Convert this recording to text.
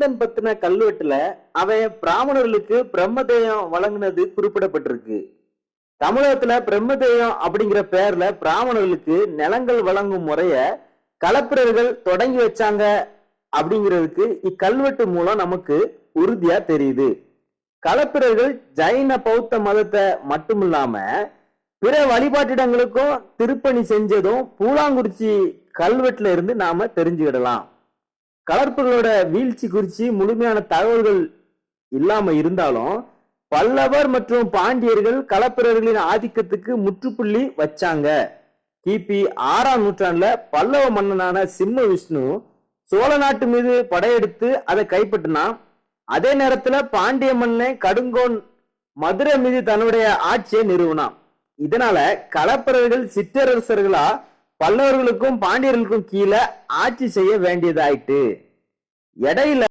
வேந்தன் பத்தின கல்வெட்டுல அவன் பிராமணர்களுக்கு பிரம்மதேயம் வழங்கினது குறிப்பிடப்பட்டிருக்கு. தமிழகத்துல பிரம்மதேயம் அப்படிங்கிற பெயர்ல பிராமணர்களுக்கு நிலங்கள் வழங்கும் முறைய களப்பிரர்கள் தொடங்கி வச்சாங்க அப்படிங்கிறதுக்கு இக்கல்வெட்டு மூலம் நமக்கு உறுதியா தெரியுது. களப்பிரர்கள் ஜைன பௌத்த மதத்தை மட்டுமில்லாம பிற வழிபாட்டிடங்களுக்கும் திருப்பணி செஞ்சதும் பூலாங்குறிச்சி கல்வெட்டுல இருந்து நாம தெரிஞ்சுக்கிடலாம். கலர்ப்புகளோட வீழ்ச்சி குறித்து முழுமையான தகவல்கள் இல்லாம இருந்தாலும் பல்லவர் மற்றும் பாண்டியர்கள் களப்பிரர்களின் ஆதிக்கத்துக்கு முற்றுப்புள்ளி வச்சாங்க. கிபி ஆறாம் நூற்றாண்டுல பல்லவ மன்னனான சிம்ம விஷ்ணு சோழ நாட்டு மீது படையெடுத்து அதை கைப்பற்றினா அதே நேரத்துல பாண்டிய மன்னன் கடுங்கோன் மதுரை மீது தன்னுடைய ஆட்சியை நிறுவனான். இதனால களப்பிரர்கள் சிற்றரசர்களா பல்லவர்களுக்கும் பாண்டியர்களுக்கும் கீழே ஆட்சி செய்ய வேண்டியதாயிட்டு இடையில